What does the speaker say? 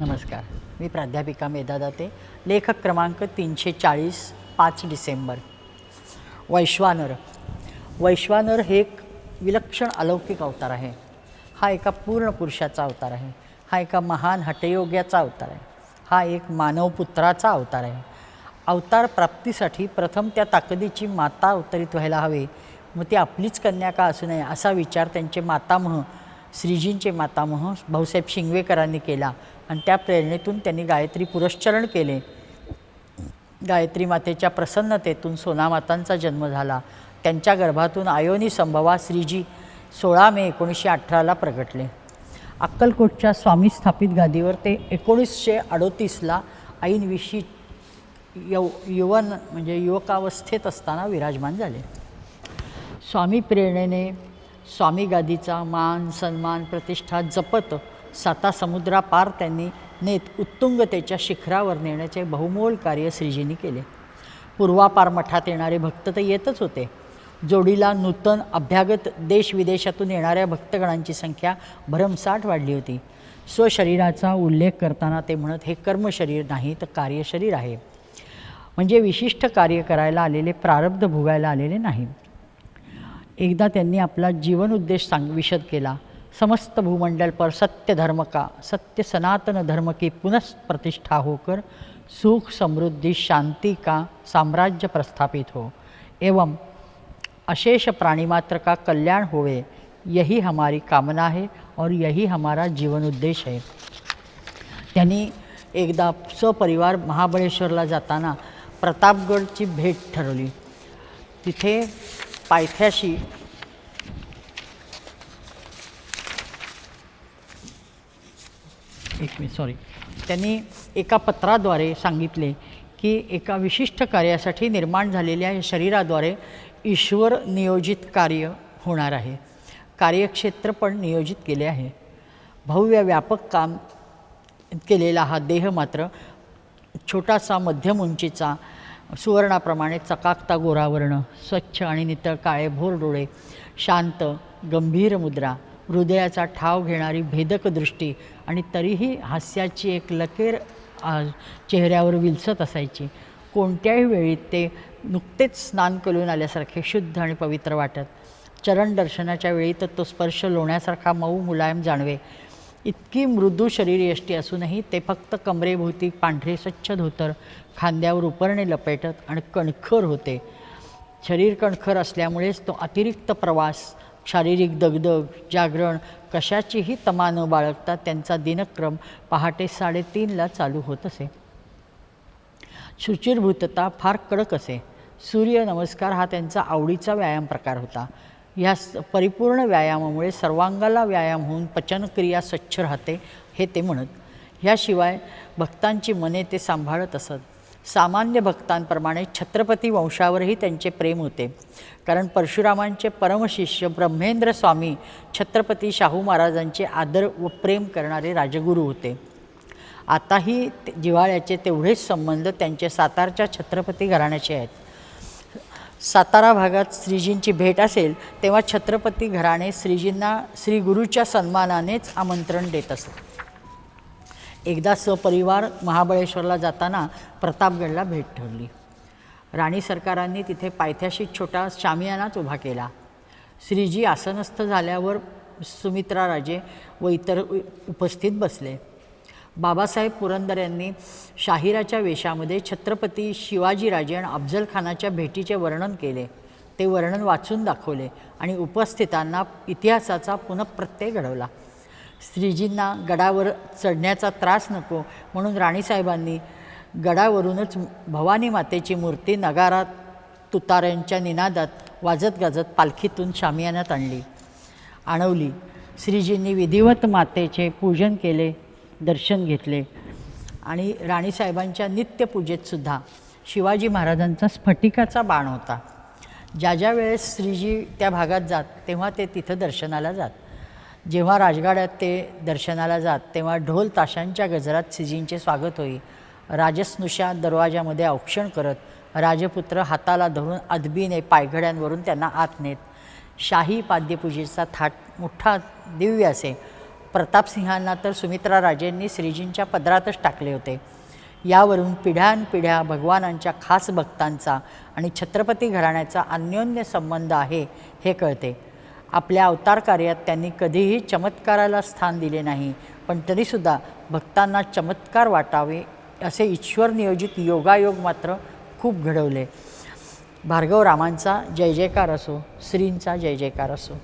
नमस्कार. मी प्राध्यापिका मेधा दाते. लेखक क्रमांक तीनशे चाळीस पाच डिसेंबर. वैश्वानर. वैश्वानर हे एक विलक्षण अलौकिक अवतार आहे. हा एका पूर्ण पुरुषाचा अवतार आहे. हा एका महान हटयोग्याचा अवतार आहे. हा एक मानवपुत्राचा अवतार आहे. अवतार प्राप्तीसाठी प्रथम त्या ताकदीची माता अवतरित व्हायला हवे. मग ती आपलीच कन्या का असू नये असा विचार त्यांचे मातामह श्रीजींचे मातामह भाऊसाहेब शिंगवेकरांनी केला आणि त्या प्रेरणेतून त्यांनी गायत्री पुरस्चरण केले. गायत्री मातेच्या प्रसन्नतेतून सोनामातांचा जन्म झाला. त्यांच्या गर्भातून आयोनी संभवा श्रीजी सोळा मे एकोणीसशे अठराला प्रगटले. अक्कलकोटच्या स्वामी स्थापित गादीवर ते एकोणीसशे अडोतीसला ऐनविशी यव युवन म्हणजे युवकावस्थेत असताना विराजमान झाले. स्वामी प्रेरणेने स्वामी गादीचा मान सन्मान प्रतिष्ठा जपत साता समुद्रापार त्यांनी नेत उत्तुंगतेच्या शिखरावर नेण्याचे बहुमोल कार्य श्रीजींनी केले. पूर्वापार मठात येणारे भक्त तर येतच होते. जोडीला नूतन अभ्यागत देशविदेशातून येणाऱ्या भक्तगणांची संख्या भरमसाठ वाढली होती. स्वशरीराचा उल्लेख करताना ते म्हणत हे कर्मशरीर नाही तर कार्यशरीर आहे. म्हणजे विशिष्ट कार्य करायला आलेले प्रारब्ध भोगायला आलेले नाही. एकदा त्यांनी आपला जीवन उद्देश सांग विशद केला. समस्त भूमंडल पर सत्य धर्म का? सत्य सनातन धर्म की पुनः प्रतिष्ठा होकर सुख समृद्धि शांति का साम्राज्य प्रस्थापित हो. एवं अशेष प्राणीमात्र का कल्याण होवे यही हमारी कामना है और यही हमारा जीवन उद्देश है। त्यांनी एकदा सपरिवार महाबळेश्वरला जाताना प्रतापगडची भेट ठरवली. तिथे पायथ्याशी. एक मिनिट सॉरी त्यांनी एका पत्राद्वारे सांगितले की एका विशिष्ट कार्यासाठी निर्माण झालेल्या या शरीराद्वारे ईश्वर नियोजित कार्य होणार आहे. कार्यक्षेत्र पण नियोजित केले आहे. भव्य व्यापक काम केलेला हा देह मात्र छोटासा मध्यम उंचीचा सुवर्णाप्रमाणे चकाकता गोरावर्ण स्वच्छ आणि नितळ काळे भोर डोळे शांत गंभीर मुद्रा हृदयाचा ठाव घेणारी भेदक दृष्टी आणि तरीही हास्याची एक लकेर चेहऱ्यावर विलसत असायची. कोणत्याही वेळी ते नुकतेच स्नान करून आल्यासारखे शुद्ध आणि पवित्र वाटत. चरण दर्शनाच्या वेळी तर तो स्पर्श लोण्यासारखा मऊ मुलायम जाणवे. इतकी मृदू शरीरयष्टी असूनही ते फक्त कमरेभोवती पांढरे स्वच्छ धोतर खांद्यावर उपरणे लपेटत आणि कणखर होते. शरीर कणखर असल्यामुळेच तो अतिरिक्त प्रवास शारीरिक दगदग जागरण कशाचीही तमा न बाळगता त्यांचा दिनक्रम पहाटे साडेतीनला चालू होत असे. शुचिरभूतता फार कडक असे. सूर्य नमस्कार हा त्यांचा आवडीचा व्यायाम प्रकार होता. ह्या स- परिपूर्ण व्यायामामुळे सर्वांगाला व्यायाम होऊन पचनक्रिया स्वच्छ राहते हे ते म्हणत. ह्याशिवाय भक्तांची मने ते सांभाळत असत. सामान्य भक्तांप्रमाणे छत्रपती वंशावरही त्यांचे प्रेम होते. कारण परशुरामांचे परमशिष्य ब्रह्मेंद्र स्वामी छत्रपती शाहू महाराजांचे आदर व प्रेम करणारे राजगुरू होते. आताही ते- जिव्हाळ्याचे तेवढेच संबंध त्यांचे सातारच्या छत्रपती घराण्याचे आहेत. सातारा भागात श्रीजींची भेट असेल तेव्हा छत्रपती घराणे श्रीजींना श्री गुरूच्या सन्मानानेच आमंत्रण देत असत. एकदा सपरिवार महाबळेश्वरला जाताना प्रतापगडला भेट ठरली. राणी सरकारांनी तिथे पायथ्याशी छोटा शामियानाच उभा केला. श्रीजी आसनस्थ झाल्यावर सुमित्रा राजे व इतर उ- उपस्थित बसले. बाबासाहेब पुरंदर यांनी शाहिराच्या वेशामध्ये छत्रपती शिवाजीराजे आणि अफजल खानाच्या भेटीचे वर्णन केले. ते वर्णन वाचून दाखवले आणि उपस्थितांना इतिहासाचा पुनःप्रत्यय घडवला. श्रीजींना गडावर चढण्याचा त्रास नको म्हणून राणीसाहेबांनी गडावरूनच भवानी मातेची मूर्ती नगारात तुताऱ्यांच्या निनादात वाजत गाजत पालखीतून शामियानात आणली. आणवली. श्रीजींनी विधिवत मातेचे पूजन केले. दर्शन घेतले. आणि राणीसाहेबांच्या नित्यपूजेतसुद्धा शिवाजी महाराजांचा स्फटिकाचा बाण होता. ज्या ज्या वेळेस श्रीजी त्या भागात जात तेव्हा ते तिथं दर्शनाला जात. जेव्हा राजगाड्यात ते दर्शनाला जात तेव्हा ढोल ताशांच्या गजरात श्रीजींचे स्वागत होई. राजस्नुषा दरवाजामध्ये औक्षण करत राजपुत्र हाताला धरून अदबीने पायघड्यांवरून त्यांना आत नेत. शाही पाद्यपूजेचा थाट मोठा दिव्य असे प्रतापसिंहांना तर सुमित्रा राजेंनी श्रीजींच्या पदरातच टाकले होते. यावरून पिढ्यानपिढ्या भगवानांच्या खास भक्तांचा आणि छत्रपती घराण्याचा अन्योन्य संबंध आहे हे कळते. आपल्या अवतार कार्यात त्यांनी कधीही चमत्काराला स्थान दिले नाही पण तरीसुद्धा भक्तांना चमत्कार वाटावे असे ईश्वर नियोजित योगायोग मात्र खूप घडवले. भार्गव रामांचा जय जयकार असो श्रींचा जय जयकार असो.